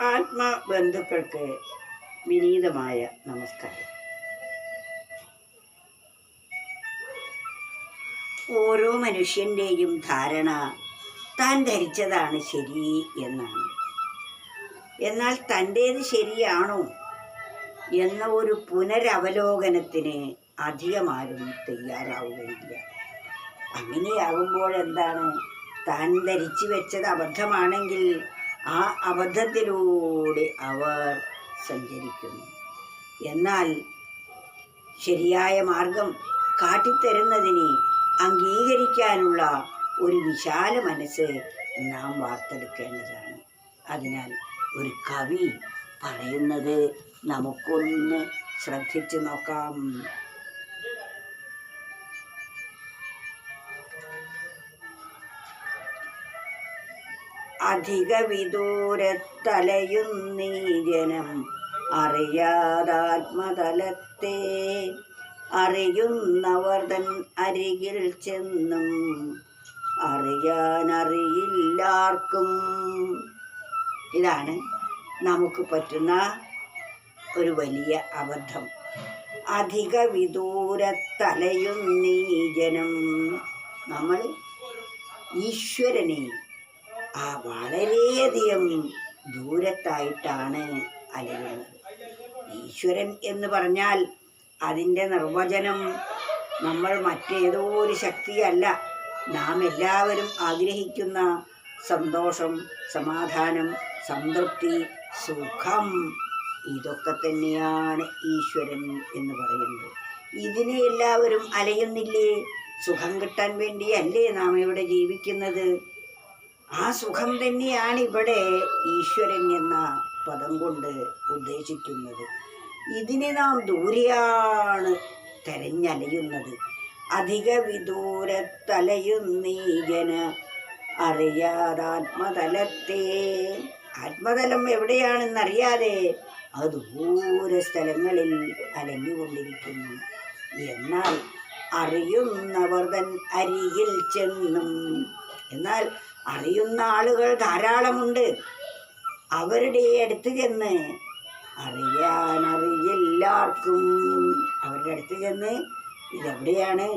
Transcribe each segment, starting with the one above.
ആത്മബന്ധുക്കൾക്ക് വിനീതമായ നമസ്കാരം. ഓരോ മനുഷ്യന്റെയും ധാരണ താൻ ധരിച്ചതാണ് ശരി എന്നാണ്. എന്നാൽ തന്റേത് ശരിയാണോ എന്ന ഒരു പുനരവലോകനത്തിന് അധികമാരും തയ്യാറാവുകയില്ല. അങ്ങനെയാകുമ്പോൾ എന്താണ്? താൻ ധരിച്ചു വെച്ചത് അബദ്ധമാണെങ്കിൽ ആ അബദ്ധത്തിലൂടെ അവർ സഞ്ചരിക്കുന്നു. എന്നാൽ ശരിയായ മാർഗം കാട്ടിത്തരുന്നതിനെ അംഗീകരിക്കാനുള്ള ഒരു വിശാല മനസ്സ് നാം വാർത്തെടുക്കേണ്ടതാണ്. അതിനാൽ ഒരു കവി പറയുന്നത് നമുക്കൊന്ന് ശ്രദ്ധിച്ചു നോക്കാം. അധിക വിദൂരത്തലയുന്നീ ജനം അറിയാതാത്മതലത്തെ അറിയുന്നവർ തൻ അരികിൽ ചെന്നും അറിയാനറിയില്ലാർക്കും. ഇതാണ് നമുക്ക് പറ്റുന്ന ഒരു വലിയ അബദ്ധം. അധിക വിദൂരത്തലയുന്നീ ജനം നമ്മൾ ഈശ്വരനെ ആ വളരെയധികം ദൂരത്തായിട്ടാണ് അലയുന്നത്. ഈശ്വരൻ എന്ന് പറഞ്ഞാൽ അതിന്റെ നിർവചനം നമ്മൾ മറ്റേതോ ഒരു ശക്തിയല്ല. നാം എല്ലാവരും ആഗ്രഹിക്കുന്ന സന്തോഷം സമാധാനം സംതൃപ്തി സുഖം ഇതൊക്കെ തന്നെയാണ് ഈശ്വരൻ എന്ന് പറയുന്നത്. ഇതിനെ എല്ലാവരും അലയുന്നില്ലേ? സുഖം കിട്ടാൻ വേണ്ടിയല്ലേ നാം ഇവിടെ ജീവിക്കുന്നത്? ആ സുഖം തന്നെയാണ് ഇവിടെ ഈശ്വരൻ എന്ന പദം കൊണ്ട് ഉദ്ദേശിക്കുന്നത്. ഇതിനെ നാം ദൂരെയാണ് തെരഞ്ഞലയുന്നത്. അധിക വിദൂരത്തലയുന്നീ ജന അറിയാതാത്മതലത്തെ. ആത്മതലം എവിടെയാണെന്നറിയാതെ അത് ദൂര സ്ഥലങ്ങളിൽ അലഞ്ഞുകൊണ്ടിരിക്കുന്നു. എന്നാൽ അറിയുന്നവർ തൻ അരിയിൽ ചെന്നും. എന്നാൽ അറിയുന്ന ആളുകൾ ധാരാളമുണ്ട്. അവരുടെ അടുത്ത് ചെന്ന് അറിയാൻ അറിയെല്ലാവർക്കും അവരുടെ അടുത്ത് ചെന്ന് ഇതെവിടെയാണ്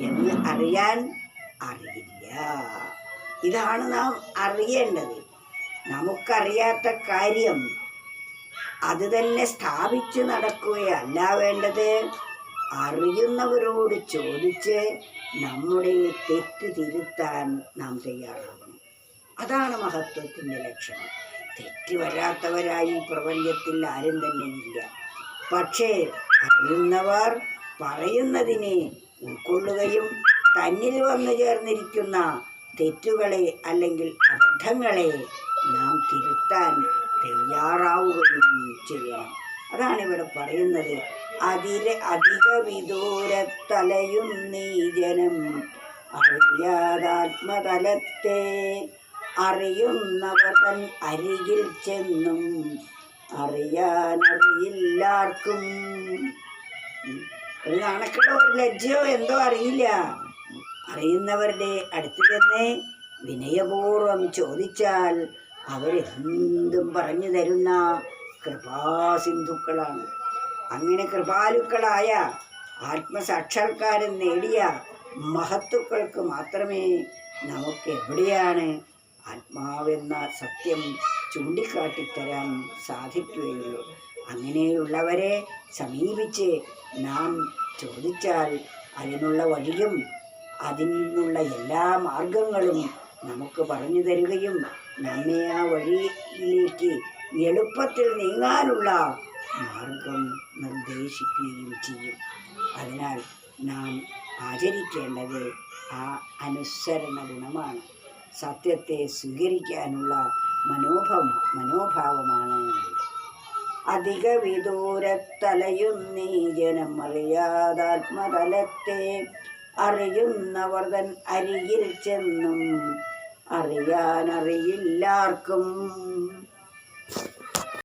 എന്ന് അറിയാൻ അറിയില്ല. ഇതാണ് നാം അറിയേണ്ടത്. നമുക്കറിയാത്ത കാര്യം അത് തന്നെ സ്ഥാപിച്ച് നടക്കുകയല്ല വേണ്ടത്. അറിയുന്നവരോട് ചോദിച്ച് നമ്മുടെ തെറ്റ് തിരുത്താൻ നാം തയ്യാറാകണം അതാണ് മഹത്വത്തിന്റെ ലക്ഷണം. തെറ്റ് വരാത്തവരായി പ്രപഞ്ചത്തിൽ ആരും തന്നെ ഇല്ല. പക്ഷേ അറിയുന്നവർ പറയുന്നതിനെ ഉൾക്കൊള്ളുകയും തന്നിൽ വന്നു ചേർന്നിരിക്കുന്ന തെറ്റുകളെ അല്ലെങ്കിൽ അബദ്ധങ്ങളെ നാം തിരുത്താൻ തയ്യാറാവുകയും ചെയ്യണം. അതാണ് ഇവിടെ പറയുന്നത്. അതിലെ അധിക വിദൂരത്തലയും നീ ജനം അറിയാതാത്മതലത്തെ അറിയുന്നവർ തൻ അരികിൽ ചെന്നും. അറിയാനറിയില്ലാർക്കും. ഒരു നാണക്കേടോ ഒരു ലജ്ജയോ എന്തോ അറിയില്ല. അറിയുന്നവരുടെ അടുത്ത് തന്നെ വിനയപൂർവം ചോദിച്ചാൽ അവരെന്തും പറഞ്ഞു തരുന്ന കൃപാസിന്ധുക്കളാണ്. അങ്ങനെ കൃപാലുക്കളായ ആത്മസാക്ഷാത്കാരം നേടിയ മഹത്തുക്കൾക്ക് മാത്രമേ നമുക്ക് എവിടെയാണ് ആത്മാവെന്ന സത്യം ചൂണ്ടിക്കാട്ടിത്തരാൻ സാധിക്കുകയുള്ളൂ. അങ്ങനെയുള്ളവരെ സമീപിച്ച് നാം ചോദിച്ചാൽ അതിനുള്ള വഴിയും അതിനുള്ള എല്ലാ മാർഗങ്ങളും നമുക്ക് പറഞ്ഞു തരികയും നമ്മെ ആ വഴിയിലേക്ക് എളുപ്പത്തിൽ നീങ്ങാനുള്ള മാർഗം നിർദ്ദേശിക്കുകയും ചെയ്യും. അതിനാൽ നാം ആചരിക്കേണ്ടത് ആ അനുസരണ ഗുണമാണ്. സത്യത്തെ സ്വീകരിക്കാനുള്ള മനോഭവ മനോഭാവമാണ്. അധിക വിദൂരത്തലയുന്നീ ജനം അറിയാതാത്മതലത്തെ അറിയുന്നവർ തൻ അരികിൽ ചെന്നും അറിയാനറിയില്ലാർക്കും